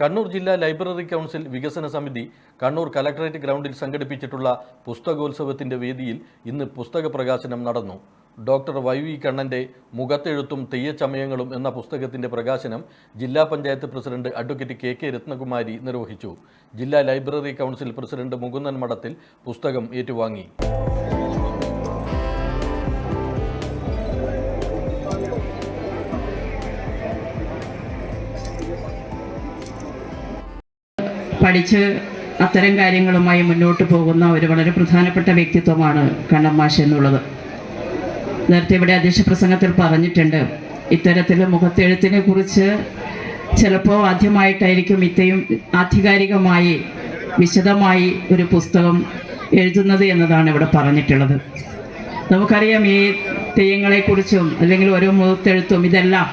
കണ്ണൂർ ജില്ലാ library council വികസന സമിതി കണ്ണൂർ കലക്ടറേറ്റ് ഗ്രൗണ്ടിൽ സംഘടിപ്പിച്ചിട്ടുള്ള പുസ്തകോത്സവത്തിന്റെ വേദിയിൽ ഇന്ന് പുസ്തക പ്രകാശനം നടന്നു. ഡോക്ടർ വൈ വി കണ്ണന്റെ മുഖത്തെഴുത്തും തെയ്യച്ചമയങ്ങളും എന്ന പുസ്തകത്തിന്റെ പ്രകാശനം ജില്ലാ panchayat president advocate K K Ratnakumari നിർവഹിച്ചു. ജില്ലാ ലൈബ്രറി കൗൺസിൽ പ്രസിഡന്റ് മുകുന്ദൻ മഠത്തിൽ പുസ്തകം ഏറ്റുവാങ്ങി. പഠിച്ച് അത്തരം കാര്യങ്ങളുമായി മുന്നോട്ട് പോകുന്ന ഒരു വളരെ പ്രധാനപ്പെട്ട വ്യക്തിത്വമാണ് കണ്ണമ്മാഷ് എന്നുള്ളത്. നേരത്തെ ഇവിടെ അധ്യക്ഷ പ്രസംഗത്തിൽ പറഞ്ഞിട്ടുണ്ട് ഇത്തരത്തിൽ മുഖത്തെഴുത്തിനെ കുറിച്ച് ചിലപ്പോൾ ആദ്യമായിട്ടായിരിക്കും ഇത്രയും ആധികാരികമായി വിശദമായി ഒരു പുസ്തകം എഴുതുന്നത് എന്നതാണ് ഇവിടെ പറഞ്ഞിട്ടുള്ളത്. നമുക്കറിയാം ഈ തെയ്യങ്ങളെക്കുറിച്ചും അല്ലെങ്കിൽ ഓരോ മുഖത്തെഴുത്തും ഇതെല്ലാം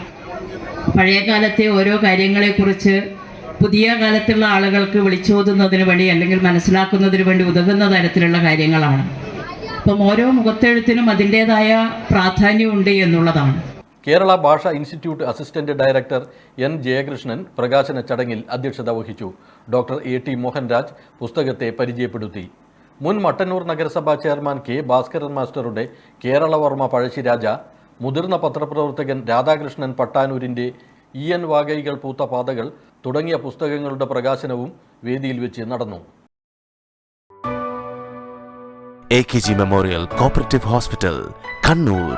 പഴയകാലത്തെ ഓരോ കാര്യങ്ങളെക്കുറിച്ച് പുതിയ കാലത്തുള്ള ആളുകൾക്ക് വിളിച്ചോതുന്നതിന് വേണ്ടി അല്ലെങ്കിൽ മനസ്സിലാക്കുന്നതിന് വേണ്ടി ഉതകുന്ന തരത്തിലുള്ള കാര്യങ്ങളാണ്. അപ്പം ഓരോ മുഖത്തെഴുത്തിനും അതിന്റെതായ പ്രാധാന്യമുണ്ട് എന്നുള്ളതാണ്. Kerala Bhasha institute assistant director N Jayakrishnan പ്രകാശന ചടങ്ങിൽ അധ്യക്ഷത വഹിച്ചു. ഡോക്ടർ എ ടി മോഹൻരാജ് പുസ്തകത്തെ പരിചയപ്പെടുത്തി. മുൻ മട്ടന്നൂർ നഗരസഭാ ചെയർമാൻ കെ ഭാസ്കരൻ മാസ്റ്ററുടെ കേരളവർമ്മ പഴശ്ശിരാജ മുതിർന്ന പത്രപ്രവർത്തകൻ രാധാകൃഷ്ണൻ പട്ടാനൂരിന്റെ ഇ എൻ വാഗൈകൾ പൂത്ത പാതകൾ തുടങ്ങിയ പുസ്തകങ്ങളുടെ പ്രകാശനവും വേദിയിൽ വെച്ച് നടന്നു. A K G memorial cooperative hospital Kannur